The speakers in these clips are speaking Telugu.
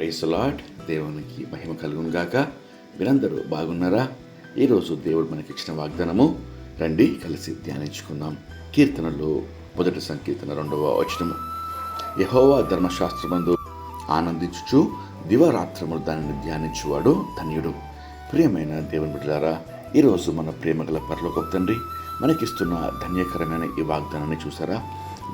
ప్రైస్ లాడ్ దేవునికి మహిమ కలుగును గాక. మీరందరూ బాగున్నారా? ఈరోజు దేవుడు మనకి ఇచ్చిన వాగ్దానము రండి కలిసి ధ్యానించుకుందాం. కీర్తనలు మొదటి సంకీర్తన రెండవ వచనము. యహోవా ధర్మశాస్త్రమందు ఆనందించుచు దివరాత్రములు దానిని ధ్యానించువాడు ధన్యుడు. ప్రియమైన దేవుని బిడ్డలారా ఈరోజు మన ప్రేమగల పరలోక తండ్రి మనకిస్తున్న ధన్యకరమైన ఈ వాగ్దానాన్ని చూసారా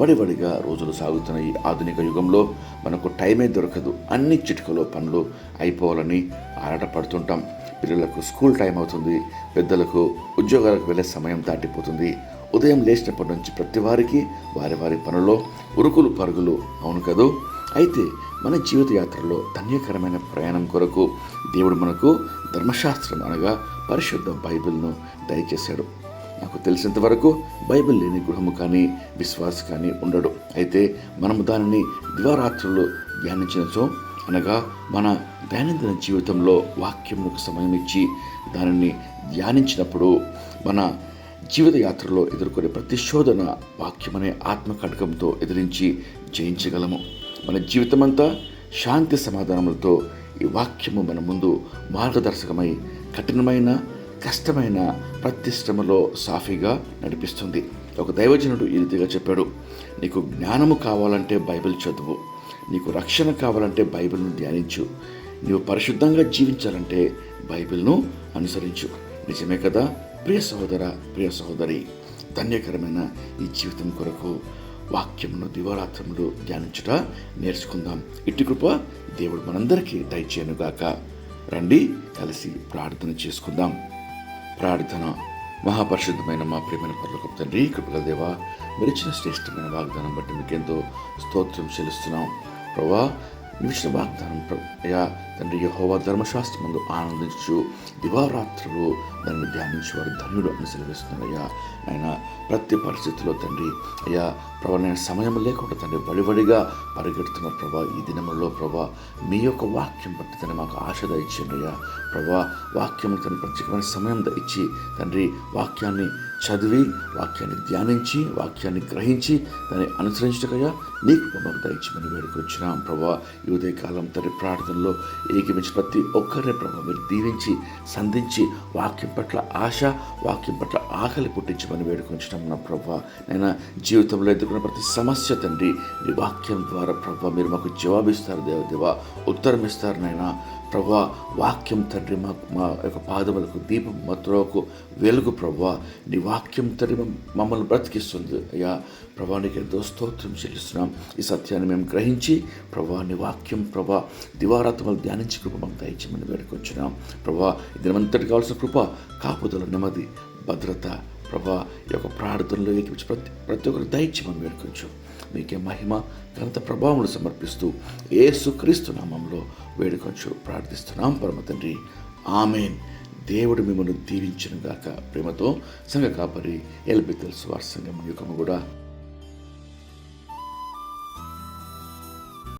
వడివడిగా రోజులు సాగుతున్న ఈ ఆధునిక యుగంలో మనకు టైమే దొరకదు. అన్ని చిటికలో పనులు అయిపోవాలని ఆరాటపడుతుంటాం. పిల్లలకు స్కూల్ టైం అవుతుంది. పెద్దలకు ఉద్యోగాలకు వెళ్ళే సమయం దాటిపోతుంది. ఉదయం లేచినప్పటి నుంచి ప్రతి వారికి వారి వారి పనుల్లో ఉరుకులు పరుగులు. అవును కదూ? అయితే మన జీవిత యాత్రలో ధన్యకరమైన ప్రయాణం కొరకు దేవుడు మనకు ధర్మశాస్త్రం అనగా పరిశుద్ధ బైబిల్ను దయచేశాడు. నాకు తెలిసినంత వరకు బైబిల్ లేని గృహము కానీ విశ్వాస కానీ ఉండడు. అయితే మనము దానిని దివారాత్రులు ధ్యానించినచో అనగా మన దైనందిన జీవితంలో వాక్యములకు సమయం ఇచ్చి దానిని ధ్యానించినప్పుడు మన జీవిత యాత్రలో ఎదుర్కొనే ప్రతిశోధన వాక్యమనే వాక్యమనే ఆత్మకటకంతో ఎదిరించి జయించగలము. మన జీవితమంతా శాంతి సమాధానములతో ఈ వాక్యము మన ముందు మార్గదర్శకమై కఠినమైన కష్టమైన ప్రతిష్టమలో సాఫీగా నడిపిస్తుంది. ఒక దైవజనుడు ఈ రీతిగా చెప్పాడు నీకు జ్ఞానము కావాలంటే బైబిల్ చదువు నీకు రక్షణ కావాలంటే బైబిల్ను ధ్యానించు నీవు పరిశుద్ధంగా జీవించాలంటే బైబిల్ను అనుసరించు. నిజమే కదా? ప్రియ సహోదర ప్రియ సహోదరి ధన్యకరమైన ఈ జీవితం కొరకు వాక్యమును దివరాత్రములు ధ్యానించుట నేర్చుకుందాం. ఇట్టి కృప దేవుడు మనందరికీ దయచేయనుగాక. రండి కలిసి ప్రార్థన చేసుకుందాం. ప్రార్థన మహాపరిశుద్ధమైన మా ప్రియమైన పర్లకు తండ్రి కృపగల దేవ మీరు ఇచ్చిన శ్రేష్టమైన వాగ్దానం బట్టి మీకెంతో స్తోత్రం చెల్లిస్తున్నాం. ప్రభా మిషన్ వాగ్దానం అయ్యా తండ్రి యహోవా ధర్మశాస్త్రం ముందు ఆనందించు. దివారాత్రులు దాన్ని ధ్యానించేవారు ధన్యుడు అని సెలవిస్తున్నారయ్యా ఆయన ప్రతి పరిస్థితిలో తండ్రి అయ్యా ప్రభా నేను సమయం లేకుండా తండ్రి వడివడిగా పరిగెడుతున్న ప్రభా ఈ దినములో ప్రభా మీ యొక్క వాక్యం బట్టి తండ్రి మాకు ఆశ ఇచ్చింది అయ్యా ప్రభా వాక్యం తన ప్రత్యేకమైన సమయం ఇచ్చి తండ్రి వాక్యాన్ని చదివి వాక్యాన్ని ధ్యానించి వాక్యాన్ని గ్రహించి దాన్ని అనుసరించటకయ్యా నీకు మాకు దయచి మనం వేడుకొచ్చినాం ప్రభా. ఈ ఉదయకాలం తండ్రి ప్రార్థనలో ఏకమించి ప్రతి ఒక్కరిని ప్రభావ మీరు దీవించి సంధించి వాక్యం పట్ల ఆశ వాక్యం పట్ల ఆకలి పుట్టించమని వేడుకొంచడం నా ప్రభా. నేను జీవితంలో ఎదుర్కొన్న ప్రతి సమస్య తండ్రి నీ వాక్యం ద్వారా ప్రభా మీరు మాకు జవాబిస్తారు దేవదేవా ఉత్తరం ఇస్తారు నాయనా ప్రభా వాక్యం తండ్రి మా మా యొక్క పాదములకు దీపం మా త్రోవకు వెలుగు ప్రభా. నీ వాక్యం తండ్రి మమ్మల్ని బ్రతికిస్తుంది అయ్యా. ప్రభా నీకు ఎంతో స్తోత్రం చెల్లిస్తున్నాం. ఈ సత్యాన్ని మేము గ్రహించి ప్రభా నీ వాక్యం ప్రభా దివారాత్మలు ధ్యానించి కృప మాకు దయచేయమని వేడుకొచ్చున్నాం. ప్రభా దినమంతటి కావాల్సిన కృప కాపుదల నెమ్మది భద్రత ప్రభా ఈ యొక్క ప్రార్థనలో ఏకిపించి ప్రతి ప్రతి ఒక్కరు దయచేయమని వేడుకొచ్చు మీకే మహిమ ఘనత ప్రభావములు సమర్పిస్తూ ఏసుక్రీస్తు నామంలో వేడుకొచ్చు ప్రార్థిస్తున్నాం. పరమ తండ్రి ఆమెన్. దేవుడు మిమ్మల్ని దీవించను గాక ప్రేమతో సంఘ కాపరి ఎల్బితల్ సువార్ సంఘం యుగము కూడా